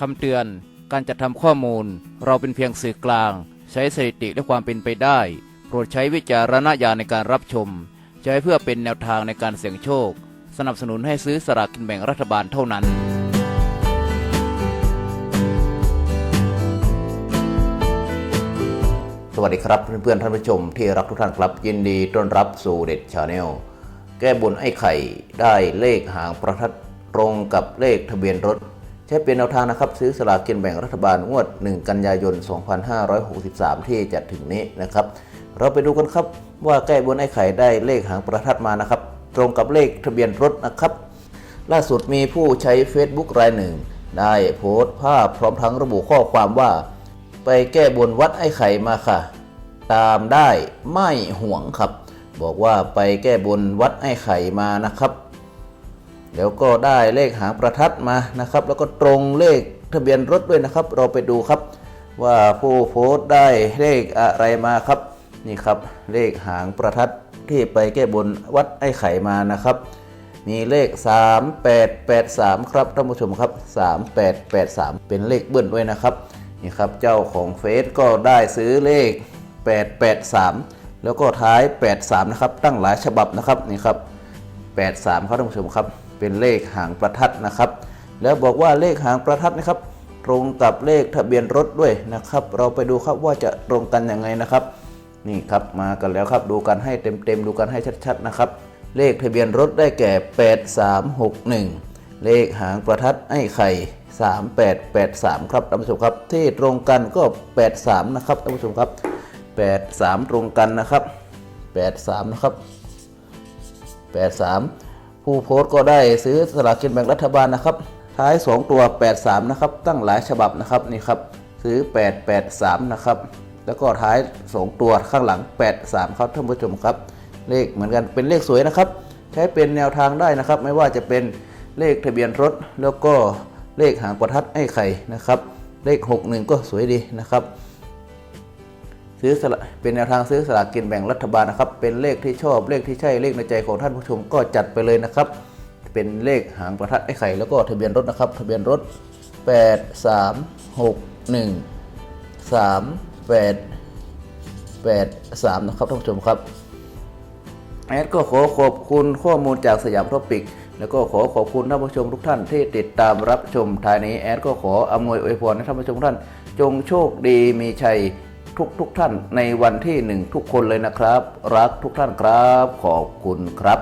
คำเตือน การจัดทำข้อมูล เราเป็นเพียงสื่อกลาง ใช้สถิติและความเป็นไปได้ โปรดใช้วิจารณญาณในการรับชม ใช้เพื่อเป็นแนวทางในการเสี่ยงโชค สนับสนุนให้ซื้อสลากกินแบ่งรัฐบาลเท่านั้นสวัสดีครับเพื่อนๆท่านผู้ชมที่รักทุกท่านครับยินดีต้อนรับสู่เด็ดชาแนลแก้บนไอ้ไข่ได้เลขหางประทัดตรงกับเลขทะเบียนรถ ใช้เป็นแนวทางนะครับซื้อสลากกินแบ่งรัฐบาลงวด 1 กันยายน 2563 ที่จะถึงนี้นะครับ เราไปดูกันครับว่าแก้บนไอ้ไข่ได้เลขหางประทัดมานะครับ ตรงกับเลขทะเบียนรถนะครับ ล่าสุดมีผู้ใช้ Facebook รายหนึ่ง ได้โพสต์ภาพพร้อมทั้งระบุข้อความว่า ไปแก้บนวัดไอ้ไข่มาค่ะ ตามได้ไม่ห่วงครับ บอกว่าไปแก้บนวัดไอ้ไข่มานะครับ แล้วก็ได้เลขหางประทัดมานะครับ แล้วก็ตรงเลขทะเบียนรถด้วยนะครับ เราไปดูครับ ว่าผู้โพสต์ได้เลขอะไรมาครับนี่ครับเลขหางประทัดที่ไปแก้บนวัดไอ้ไข่มานะครับ มีเลข 3883 ครับท่านผู้ชมครับ 3883 เป็นเลขเบิ้ลด้วยนะครับนี่ครับเจ้าของเฟซก็ได้ซื้อเลข 883 แล้วก็ท้าย 83 นะครับ ตั้งหลายฉบับนะครับนี่ครับ 83 ครับท่านผู้ชมครับ เป็นเลขหางประทัดนะครับ แล้วบอกว่าเลขหางประทัดนะครับ ตรงกับเลขทะเบียนรถด้วยนะครับ เราไปดูครับว่าจะตรงกันยังไงนะครับ นี่ครับมากันแล้วครับดูกันให้เต็มๆดูกันให้ชัดๆนะครับ เลขทะเบียนรถได้แก่ 8361 เลขหางประทัดไอ้ไข่3883 ครับท่านผู้ชมครับ ที่ตรงกันก็ 83 นะครับท่านผู้ชมครับ 83 ตรงกันนะครับ 83 นะครับ 83 ผู้โพสต์ก็ได้ซื้อสลากกินแบ่งรัฐบาลนะครับ ท้าย 2 ตัว 83 นะครับ ตั้งหลายฉบับนะครับนี่ครับซื้อ 883 นะครับ แล้วก็ท้าย 2 ตัวข้างหลัง 83 ครับท่านผู้ชมครับ เลขเหมือนกันเป็นเลขสวยนะครับ ใช้เป็นแนวทางได้นะครับ ไม่ว่าจะเป็นเลขทะเบียนรถ แล้วก็เลขหางประทัดไอ้ไข่นะครับ เลข 61 ก็สวยดีนะครับ ซื้อสละเป็นแนวทางซื้อสลากกินแบ่งรัฐบาลนะครับ เป็นเลขที่ชอบเลขที่ใช่เลขในใจของท่านผู้ชมก็จัดไปเลยนะครับ เป็นเลขหางประทัดไอ้ไข่แล้วก็ทะเบียนรถนะครับ ทะเบียนรถ 8 3 6 1 3 8 8 3 นะครับท่านผู้ชมครับแอดก็ขอขอบคุณข้อมูลจากสยามท็อปิก แล้วก็ขอขอบคุณท่านผู้ชมทุกท่านที่ติดตามรับชมทายนี้แอดก็ขออำนวยอวยพรให้ท่านผู้ชมทุกท่าน จงโชคดีมีชัย ทุกทุกๆท่านในวันที่หนึ่งทุกคนเลยนะครับ รักทุกท่านครับ ขอบคุณครับ